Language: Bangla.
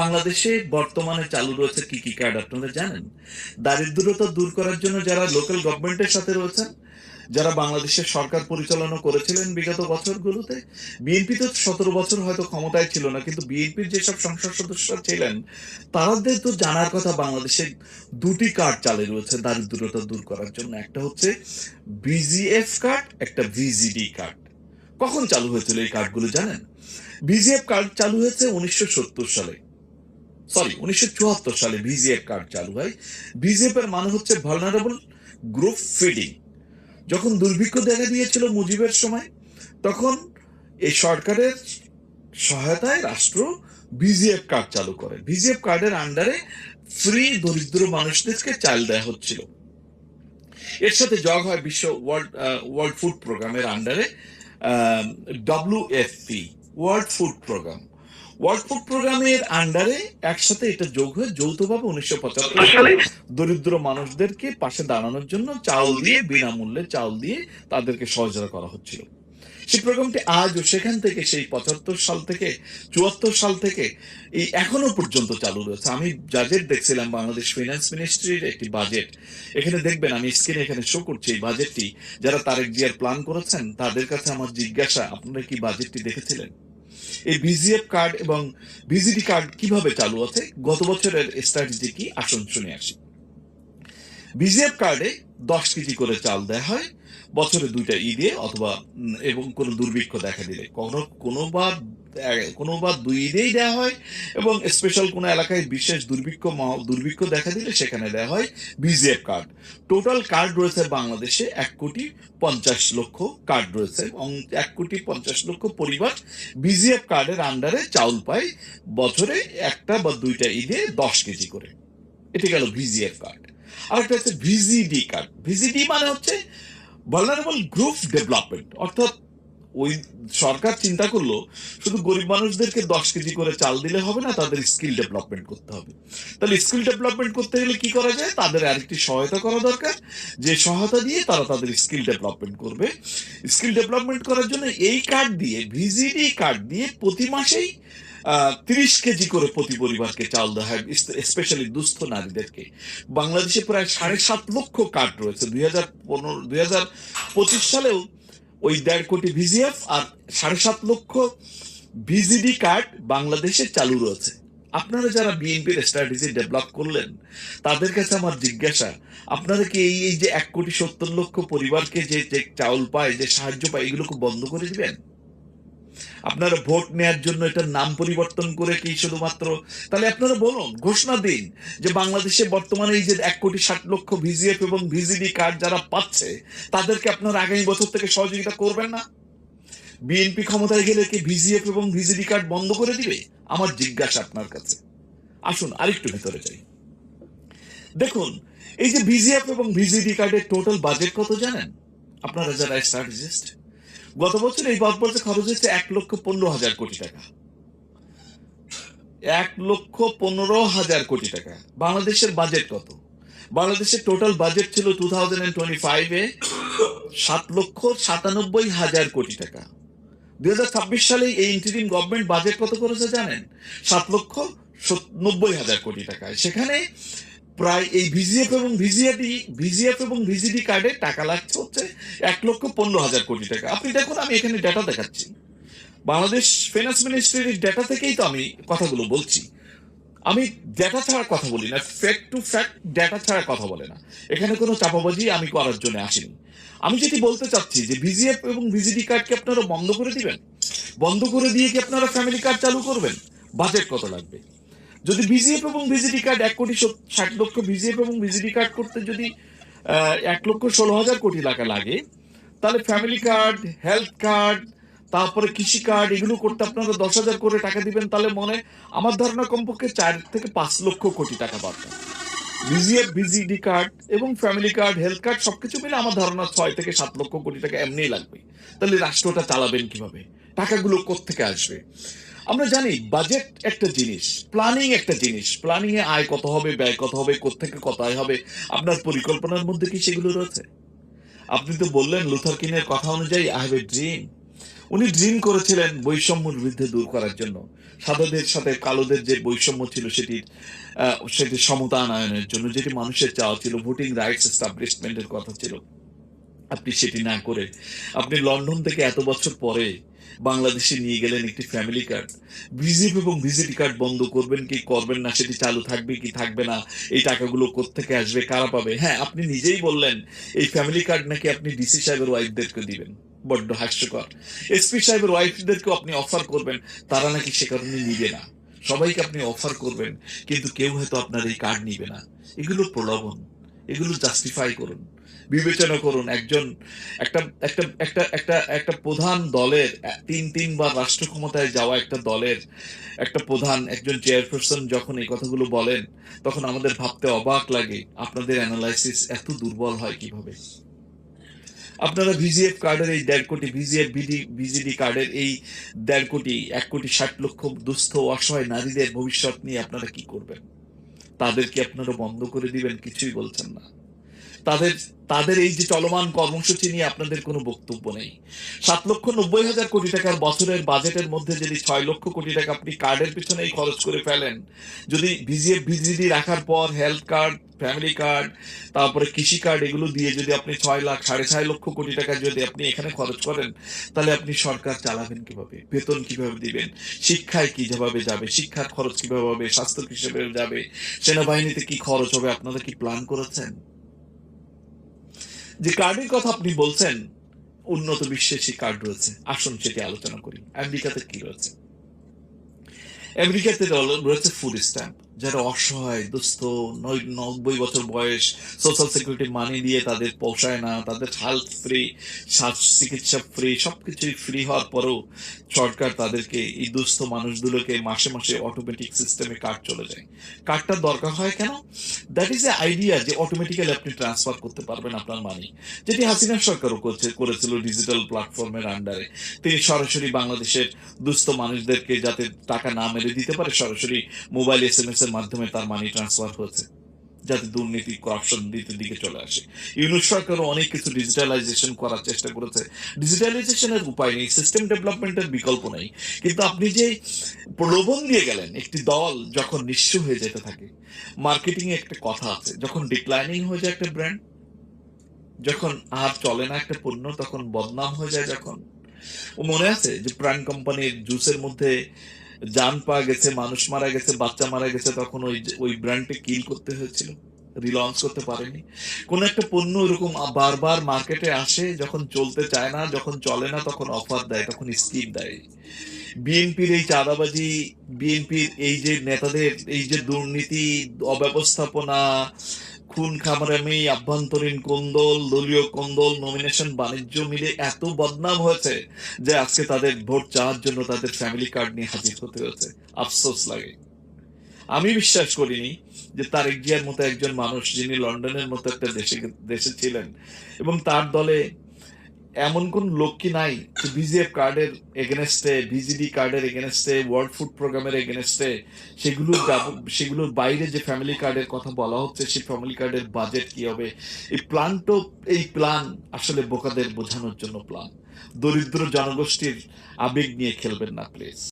বাংলাদেশে বর্তমানে চালু রয়েছে কি কি কার্ড আপনারা জানেন? দারিদ্রতা দূর করার জন্য যারা লোকাল গভর্নমেন্টের সাথে রয়েছেন, যারা বাংলাদেশের সরকার পরিচালনা করেছিলেন বিগত বছরগুলোতে, বিএনপি তো সতেরো বছর হয়তো ক্ষমতায় ছিল না, কিন্তু বিএনপির যেসব সংসদ সদস্যরা ছিলেন তাদের তো জানার কথা বাংলাদেশে দুটি কার্ড চালু রয়েছে দারিদ্রতা দূর করার জন্য। একটা হচ্ছে বিজিএফ কার্ড, একটা ভিজিডি কার্ড। কখন চালু হয়েছিল এই কার্ডগুলো জানেন? বিজিএফ কার্ড চালু হয়েছে উনিশশো সত্তর সালে। সরি উনিশশো চুয়াত্তর সালে বিজিএফ কার্ড চালু হয়। বিজিএফ এর মানে হচ্ছে ভালনারেবল গ্রুপ ফিডিং যখন দুর্ভিক্ষ দেখা দিয়েছিল মুজিবের সময়, তখন এই সরকারের সহায়তায় রাষ্ট্র বিজিএফ কার্ড চালু করে। বিজিএফ কার্ডের আন্ডারে ফ্রি দরিদ্র মানুষদেরকে চাল দেওয়া হচ্ছিল। এর সাথে যোগ হয় বিশ্ব ওয়ার্ল্ড ওয়ার্ল্ড ফুড প্রোগ্রামের আন্ডারে WFP World Food Programme World প্রোগ্রামের আন্ডারে একসাথে এটা যোগ হয়ে যৌথভাবে উনিশশো পঁচাত্তর সালে দরিদ্র মানুষদেরকে পাশে দাঁড়ানোর জন্য চাউল দিয়ে বিনামূল্যে চাউল দিয়ে তাদেরকে সহযোগিতা করা হচ্ছিল। সেই প্রোগ্রামটি আজও সেখান থেকে সেই পঁচাত্তর সাল থেকে চুয়াত্তর সাল থেকে এই এখনও পর্যন্ত চালু রয়েছে। আমি বাজেট দেখছিলাম বাংলাদেশ ফিনান্স মিনিস্ট্রির একটি বাজেট এখানে দেখবেন আমি স্ক্রিনে এখানে শো করছি এই বাজেটটি যারা তারেক জিয়ার প্ল্যান করেছেন তাদের কাছে আমার জিজ্ঞাসা আপনারা কি বাজেটটি দেখেছিলেন? এই বিজিএফ কার্ড এবং ভিজিডি কার্ড কীভাবে চালু আছে? গত বছরের স্ট্র্যাটেজি কি? আসুন শুনে আসি। বিজিএফ কার্ডে দশ কেজি করে চাল দেওয়া হয়। বছরে দুইটা ঈদে অথবা এবং কোনো দুর্ভিক্ষ দেখা দিলে। কোনো কোনো বা কোনো বা দুই ঈদেই দেওয়া হয় এবং স্পেশাল কোনো এলাকায় বিশেষ দুর্ভিক্ষ দুর্ভিক্ষ দেখা দিলে সেখানে দেওয়া হয় বিজিএফ কার্ড টোটাল কার্ড রয়েছে বাংলাদেশে এক কোটি পঞ্চাশ লক্ষ কার্ড রয়েছে এবং এক কোটি পঞ্চাশ লক্ষ পরিবার বিজিএফ কার্ডের আন্ডারে চাউল পায় বছরে একটা বা দুইটা ঈদে দশ কেজি করে। এটি গেল ভিজিএফ কার্ড আর একটা হচ্ছে ভিজিডি কার্ড ভিজিডি মানে হচ্ছে ভালনারেবল গ্রুপ ডেভেলপমেন্ট অর্থাৎ ওই সরকার চিন্তা করল, শুধু গরিব মানুষদেরকে দশ কেজি করে চাল দিলে হবে না, তাদের স্কিল ডেভেলপমেন্ট করতে হবে। তাহলে স্কিল ডেভেলপমেন্ট করতে গেলে কি করা যায়? তাদের আরেকটি সহায়তা করা দরকার। যে সহায়তা দিয়ে তারা তাদের স্কিল ডেভেলপমেন্ট করবে। স্কিল ডেভেলপমেন্ট করার জন্য এই কার্ড দিয়ে ভিজিডি কার্ড দিয়ে প্রতি মাসেই তিরিশ কেজি করে প্রতি পরিবারকে চাল দেওয়া হয় স্পেশালি দুস্থ নারীদেরকে। বাংলাদেশে প্রায় সাড়ে সাত লক্ষ কার্ড রয়েছে। দুই হাজার পনেরো, দুই সালেও ওই দেড় কোটি ভিজিএফ আর সাড়ে সাত লক্ষ ভিজিডি কার্ড বাংলাদেশে চালু রয়েছে। আপনারা যারা বিএনপির স্ট্র্যাটেজি ডেভেলপ করলেন, তাদের কাছে আমার জিজ্ঞাসা, আপনারা কি এই এই যে এক কোটি সত্তর লক্ষ পরিবারকে যে যে চাউল পায়, যে সাহায্য পায় এগুলোকে বন্ধ করে দিবেন? আপনারা ভোট নেয়ার জন্য এটার নাম পরিবর্তন করে কি শুধুমাত্র? তাহলে আপনারা বলুন, ঘোষণা দিন যে বাংলাদেশে বর্তমানে এই যে এক কোটি ষাট লক্ষ ভিজিএফ এবং ভিজিডি কার্ড যারা পাচ্ছে, তাদেরকে আপনারা আগামী বছর থেকে সহযোগিতা করবেন না? বিএনপি ক্ষমতায় গেলে কি ভিজিএফ এবং ভিজিডি কার্ড বন্ধ করে দিবে? আমার জিজ্ঞাসা আপনার কাছে। আসুন, আরেকটু ভেতরে যাই। দেখুন, এই যে ভিজিএফ এবং ভিজিডি কার্ডের টোটাল বাজেট কত জানেন? আপনারা যারা স্ট্র্যাটেজিস্ট গত বছর এই পারপোজে খরচ হয়েছে এক লক্ষ পনেরো হাজার কোটি টাকা। এক লক্ষ পনেরো হাজার কোটি টাকা। বাংলাদেশের বাজেট কত? বাংলাদেশের টোটাল বাজেট ছিল টু থাউজেন্ড এন্ড টোয়েন্টি ফাইভে সাত লক্ষ সাতানব্বই হাজার কোটি টাকা। দুই হাজার ছাব্বিশ সালে এই ইন্টারিম গভর্নমেন্ট বাজেট কত করেছে জানেন? সাত লক্ষ নব্বই হাজার কোটি টাকা। সেখানে প্রায় এই ভিজিএফ এবং ভিজিএডি, ভিজিএফ এবং ভিজিডি কার্ডে টাকা লাগছে হচ্ছে এক লক্ষ পনেরো হাজার কোটি টাকা। আপনি দেখুন, আমি এখানে ডেটা দেখাচ্ছি। বাংলাদেশ ফিনান্স মিনিস্ট্রির ডেটা থেকেই তো আমি কথাগুলো বলছি। আমি ডেটা ছাড়া কথা বলি না ফ্যাক্ট টু ফ্যাক্ট ডেটা ছাড়া কথা বলে না। এখানে কোনো চাপাবাজি আমি করার জন্য আসিনি। আমি যেটি বলতে চাচ্ছি যে ভিজিএফ এবং ভিজিডি কার্ডকে আপনারা বন্ধ করে দিবেন? বন্ধ করে দিয়ে কি আপনারা ফ্যামিলি কার্ড চালু করবেন? বাজেট কত লাগবে? যদি ভিজিএফ এবং ভিজিডি কার্ড এক কোটি ষাট লক্ষ ভিজিএফ এবং ভিজিডি কার্ড করতে যদি এক লক্ষ ষোলো হাজার কোটি টাকা লাগে, তাহলে ফ্যামিলি কার্ড হেলথ কার্ড তারপরে কৃষি কার্ড এগুলো করতে আপনারা দশ হাজার করে টাকা দিবেন, তাহলে মনে আমার ধারণা কমপক্ষে চার থেকে পাঁচ লক্ষ কোটি টাকা দরকার। ভিজিএফ ভিজিডি কার্ড এবং ফ্যামিলি কার্ড হেলথ কার্ড সবকিছু মিলে আমার ধারণা ছয় থেকে সাত লক্ষ কোটি টাকা এমনিই লাগবে। তাহলে রাষ্ট্রটা চালাবেন কীভাবে? টাকাগুলো কোত্থেকে আসবে? আমরা জানি বাজেট একটা জিনিস প্ল্যানিং একটা জিনিস প্ল্যানিং এ আয় কত হবে, ব্যয় কত হবে, কোত্থেকে কত আয় হবে, আপনার পরিকল্পনার মধ্যে কি সেগুলো রয়েছে? আপনি তো বললেন লুথার কিনের কথা অনুযায়ী আই হ্যাভ এ ড্রিম উনি ড্রিম করেছিলেন বৈষম্যের বিরুদ্ধে দূর করার জন্য। সাদাদের সাথে কালোদের যে বৈষম্য ছিল সেটির সেটি সমতা আনয়নের জন্য, যেটি মানুষের চাওয়া ছিল ভোটিং রাইটস এস্টাবলিশমেন্টের কথা ছিল। আপনি সেটি না করে আপনি লন্ডন থেকে এত বছর পরে বাংলাদেশে নিয়ে গেলেন একটি ফ্যামিলি কার্ড ভিজিপ এবং ভিজিট কার্ড বন্ধ করবেন কি করবেন না, সেটি চালু থাকবে কি থাকবে না, এই টাকাগুলো কোত্থেকে আসবে, কারা পাবে? হ্যাঁ আপনি নিজেই বললেন, এই ফ্যামিলি কার্ড নাকি আপনি ডিসি সাহেবের ওয়াইফদেরকে দিবেন। বড্ড হাস্যকর। এসপি সাহেবের ওয়াইফদেরকেও আপনি অফার করবেন, তারা নাকি সে কারণে নিবে না। সবাইকে আপনি অফার করবেন, কিন্তু কেউ হয়তো আপনার এই কার্ড নিবে না। এগুলো প্রলোভন, এগুলো জাস্টিফাই করুন। বিবেচনা করুন একজন একটা একটা একটা একটা একটা প্রধান দলের তিন তিনবার রাষ্ট্র ক্ষমতায় যাওয়া একটা দলের একটা প্রধান একজন চেয়ারপারসন যখন এই কথাগুলো বলেন তখন আমাদের ভাবতে অবাক লাগে আপনাদের অ্যানালাইসিস এত দুর্বল হয় কীভাবে? আপনারা ভিজিএফ কার্ডের এই দেড় কোটি ভিজিএফ বিডি ভিজিডি কার্ডের এই দেড় কোটি এক কোটি ষাট লক্ষ দুস্থ অসহায় নারীদের ভবিষ্যৎ নিয়ে আপনারা কি করবেন? তাদেরকে আপনারা বন্ধ করে দিবেন কিছুই বলছেন না। তাদের তাদের এই যে চলমান কর্মসূচি নিয়ে আপনাদের কোনো বক্তব্য নেই। সাত লক্ষ নব্বই হাজার কোটি টাকার বছরের বাজেটের মধ্যে যদি ছয় লক্ষ কোটি টাকা আপনি কার্ডের পিছনেই খরচ করে ফেলেন যদি ভিজিএফ ভিজিডি রাখার পর হেলথ কার্ড ফ্যামিলি কার্ড তারপরে কৃষি কার্ড এগুলো দিয়ে যদি আপনি ছয় লাখ সাড়ে ছয় লক্ষ কোটি টাকা যদি আপনি এখানে খরচ করেন তাহলে আপনি সরকার চালাবেন কীভাবে? বেতন কীভাবে দিবেন? শিক্ষায় কি যেভাবে যাবে? শিক্ষার খরচ কীভাবে হবে? স্বাস্থ্য হিসেবে যাবে? সেনাবাহিনীতে কি খরচ হবে? আপনারা কি প্ল্যান করেছেন? যে কার্ডের কথা আপনি বলছেন, উন্নত বিশ্বে সেই কার্ড রয়েছে। আসুন সেটি আলোচনা করি। আমেরিকাতে কি রয়েছে? আমেরিকাতে রয়েছে ফুড স্ট্যাম্প। যারা অসহায়, দুস্থ নব্বই বছর বয়স সোশ্যাল সিকিউরিটি মানি দিয়ে তাদের পোষায় না, তাদের হেলথ ফ্রি চিকিৎসা ফ্রি সবকিছুই ফ্রি হওয়ার পরেও সরকার তাদেরকে, এই দুস্থ মানুষগুলোকে মাসে মাসে অটোমেটিক সিস্টেমে কার্ড চলে যায়। কার্ডটার দরকার হয় কেন? দ্যাট ইজ এ আইডিয়া যে অটোমেটিক্যালি আপনি ট্রান্সফার করতে পারবেন আপনার মানি যেটি হাসিনা সরকারও করছে করেছিল ডিজিটাল প্ল্যাটফর্মের আন্ডারে তিনি সরাসরি বাংলাদেশের দুস্থ মানুষদেরকে যাতে টাকা না মেরে দিতে পারে, সরাসরি মোবাইল এস এম এস এর মাধ্যমে তার মানি ট্রান্সফার হয়েছে যাতে দুর্নীতি করাপশন দিতে দিকে চলে আসে। ইউনুস সরকারও অনেক কিছু ডিজিটালাইজেশন করার চেষ্টা করেছে। ডিজিটালাইজেশনের উপায় নেই সিস্টেম ডেভেলপমেন্টের বিকল্প নেই। কিন্তু আপনি যে প্রলোভন দিয়ে গেলেন, একটি দল যখন নিঃস্ব হয়ে যেতে থাকে মার্কেটিং একটা কথা আছে, যখন ডিক্লাইনিং হয়ে যায় একটা ব্র্যান্ড যখন আর চলে না একটা পণ্য, তখন বদনাম হয়ে যায় যখন। ও মনে আছে যে প্রাণ কোম্পানির জুসের মধ্যে জান পাওয়া গেছে, মানুষ মারা গেছে, বাচ্চা মারা গেছে, তখন ওই ওই ব্র্যান্ডকে কিল করতে হয়েছিল রিলঞ্চ করতে পারেনি। কোন একটা পণ্য এরকম বারবার মার্কেটে আসে, যখন চলতে চায় না, যখন চলে না, তখন অফার দেয়, তখন স্কিম দেয়। বিএনপির এই চাঁদাবাজি বিএনপির এই যে নেতাদের, এই যে দুর্নীতি, অব্যবস্থাপনা খুন খামারামি আভ্যন্তরীণ কোন্দল দলীয় কোন্দল নমিনেশন বাণিজ্য মিলে এত বদনাম হয়েছে যে আজকে তাদের ভোট চাওয়ার জন্য তাদের ফ্যামিলি কার্ড নিয়ে হাজির হতে হয়েছে। আফসোস লাগে। আমি বিশ্বাস করিনি যে তারেক জিয়ার মতো একজন মানুষ যিনি লন্ডনের মতো একটা দেশে দেশে ছিলেন এবং তার দলে এমন কোন লোক কি নাই বিজিএফ কার্ডের এগেনস্টে বিজিডি কার্ডের এগেনস্টে ওয়ার্ল্ড ফুড প্রোগ্রামের এগেনস্টে সেগুলোর সেগুলোর বাইরে যে ফ্যামিলি কার্ডের কথা বলা হচ্ছে, সেই ফ্যামিলি কার্ডের বাজেট কি হবে? এই প্ল্যান তো, এই প্ল্যান আসলে বোকাদের বোঝানোর জন্য প্ল্যান দরিদ্র জনগোষ্ঠীর আবেগ নিয়ে খেলবেন না প্লিজ